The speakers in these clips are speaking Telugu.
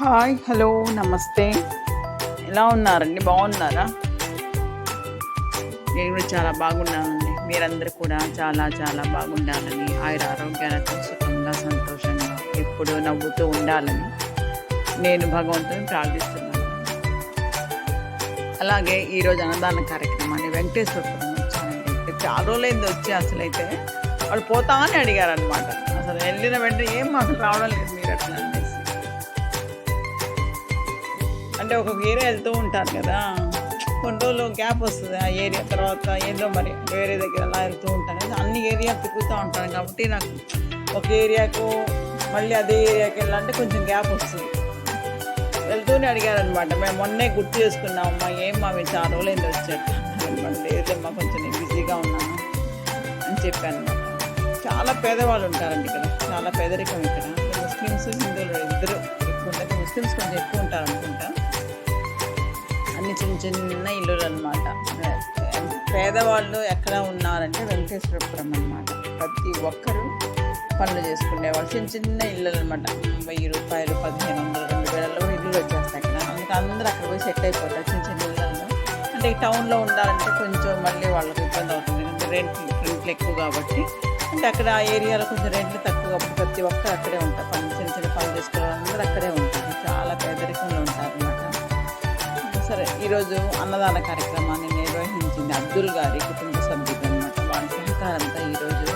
హాయ్ హలో నమస్తే. ఎలా ఉన్నారండి? బాగున్నారా? నేను కూడా చాలా బాగున్నానండి. మీరందరూ కూడా చాలా చాలా బాగుండాలని ఆయుర ఆరోగ్యాలతో సుఖంగా సంతోషంగా ఎప్పుడు నవ్వుతూ ఉండాలని నేను భగవంతుని ప్రార్థిస్తున్నాను. అలాగే ఈరోజు అన్నదాన కార్యక్రమాన్ని వెంకటేశ్వరపురం వచ్చానండి. ఇక్కడ చాలా రోజులైంది వచ్చి అసలు అయితే వాళ్ళు పోతా అని అడిగారు అనమాట అసలు వెళ్ళిన వెంటనే ఏం మాకు రావడం లేదు మీరు అట్లా అంటే ఒక ఏరియా వెళ్తూ ఉంటారు కదా. కొన్ని రోజులు గ్యాప్ వస్తుంది ఆ ఏరియా తర్వాత ఏదో మరి వేరే దగ్గర అలా వెళ్తూ ఉంటాను. కదా, అన్ని ఏరియా తిరుగుతూ ఉంటాను కాబట్టి నాకు ఒక ఏరియాకు మళ్ళీ అదే ఏరియాకి వెళ్ళాలంటే కొంచెం గ్యాప్ వస్తుంది. వెళ్తూనే అడిగారనమాట. మేము మొన్నే గుర్తు చేసుకున్నాం అమ్మా ఏం మా మీరు చాలా రోజులు ఏంటి వచ్చారు అనమాట. లేదమ్మా కొంచెం నేను బిజీగా ఉన్నాను అని చెప్పాను. చాలా పేదవాళ్ళు ఉంటారండి ఇక్కడ. చాలా పేదరికం ఇక్కడ. ముస్లిమ్స్ హిందువులు ఇద్దరు. ఎక్కువ ముస్లిమ్స్ కొంచెం ఎక్కువ ఉంటారు అనుకుంటా అన్ని చిన్న చిన్న ఇల్లులు అనమాట పేదవాళ్ళు ఎక్కడ ఉన్నారంటే వెంకటేశ్వరపురం అనమాట ప్రతి ఒక్కరూ పనులు చేసుకునేవాళ్ళు. చిన్న చిన్న ఇళ్ళు అనమాట వెయ్యి రూపాయలు పదిహేను వందలు రెండు వేలలో కూడా ఇల్లులు వచ్చేస్తాయి కదా అందుకే అందరూ అక్కడ పోయి సెట్ అయిపోతారు చిన్న చిన్న ఇళ్ళల్లో అంటే ఈ టౌన్లో ఉండాలంటే కొంచెం మళ్ళీ వాళ్ళకి ఇబ్బంది అవుతుంది. ఎందుకంటే రెంట్ రెంట్లు ఎక్కువ కాబట్టి అంటే అక్కడ ఆ ఏరియాలో కొంచెం రెంట్లు తక్కువ ప్రతి ఒక్కరు అక్కడే ఉంటారు పనులు చిన్న చిన్న పనులు చేసుకోవడం అందరూ అక్కడే ఉంటారు. చాలా పేదరికంలో ఉంటారు అనమాట సరే ఈరోజు అన్నదాన కార్యక్రమాన్ని నిర్వహించింది అబ్దుల్ గారి కుటుంబ సభ్యులు అనమాట వారి సహకారంతో ఈరోజు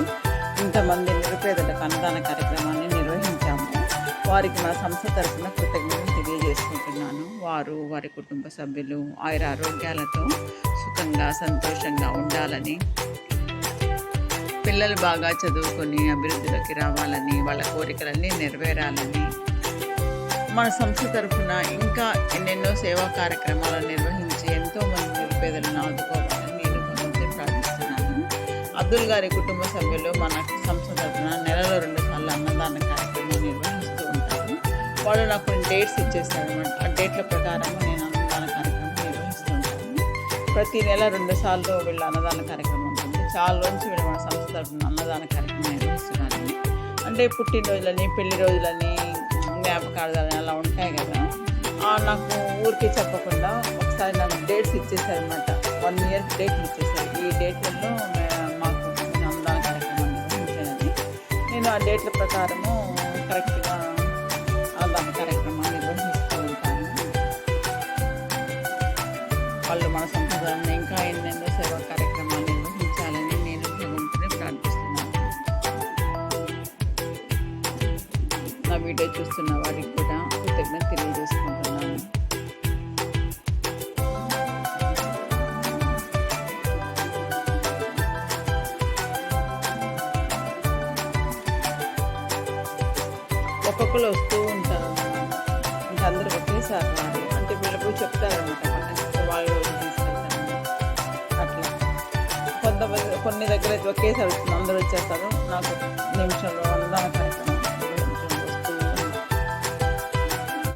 ఇంతమంది నిరుపేదలకు అన్నదాన కార్యక్రమాన్ని నిర్వహించాము. వారికి మన సంస్థ తరఫున కృతజ్ఞతలు తెలియజేసుకుంటున్నాను. వారు వారి కుటుంబ సభ్యులు ఆయుర ఆరోగ్యాలతో సుఖంగా సంతోషంగా ఉండాలని పిల్లలు బాగా చదువుకొని అభివృద్ధిలోకి రావాలని వాళ్ళ కోరికలన్నీ నెరవేరాలని మన సంస్థ తరఫున ఇంకా ఎన్నెన్నో సేవా కార్యక్రమాలను నిర్వహించి ఎంతోమంది నిరుపేదలను ఆదుకోవాలని నేను భగవంతుని ప్రార్థిస్తున్నాను. అబ్దుల్ గారి కుటుంబ సభ్యులు మన సంస్థ తరఫున నెలలో రెండు సార్లు అన్నదాన కార్యక్రమం నిర్వహిస్తూ ఉంటాను వాళ్ళు నాకు కొన్ని డేట్స్ ఇచ్చేస్తారు అనమాట ఆ డేట్ల ప్రకారం నేను అన్నదాన కార్యక్రమం నిర్వహిస్తూ ఉంటాను. ప్రతి నెల రెండు సార్లు వీళ్ళ అన్నదాన కార్యక్రమం చాలా రోజు వీళ్ళు మన సంస్థ తరఫున అన్నదాన కార్యక్రమం అంటే పుట్టినరోజులని పెళ్ళి రోజులని జ్ఞాపకార్థాలని అలా ఉంటాయి కదా. నాకు ఊరికే చెప్పకుండా ఒకసారి నాకు డేట్స్ ఇచ్చేసారనమాట వన్ ఇయర్ డేట్ ఇచ్చేసారు. ఈ డేట్లలో మాకు అన్నదాన కార్యక్రమం నేను ఆ డేట్ల ప్రకారము కరెక్ట్గా నా వీడియో చూస్తున్న వారికి కూడా కృతజ్ఞత తెలియజేసుకుంటున్నాను. ఒక్కొక్కరు వస్తూ ఉంటారు. ఇంకా అందరూ ఒకేసారి మరి అంటే వీళ్ళకు చెప్తారనమాట వాళ్ళు తీసుకెళ్తారు అట్లా. కొంతమంది కొన్ని దగ్గర అయితే ఒకేసారి వస్తుంది అందరూ వచ్చేస్తారు. నాకు నిమిషంలో అన్నదాన కార్యక్రమం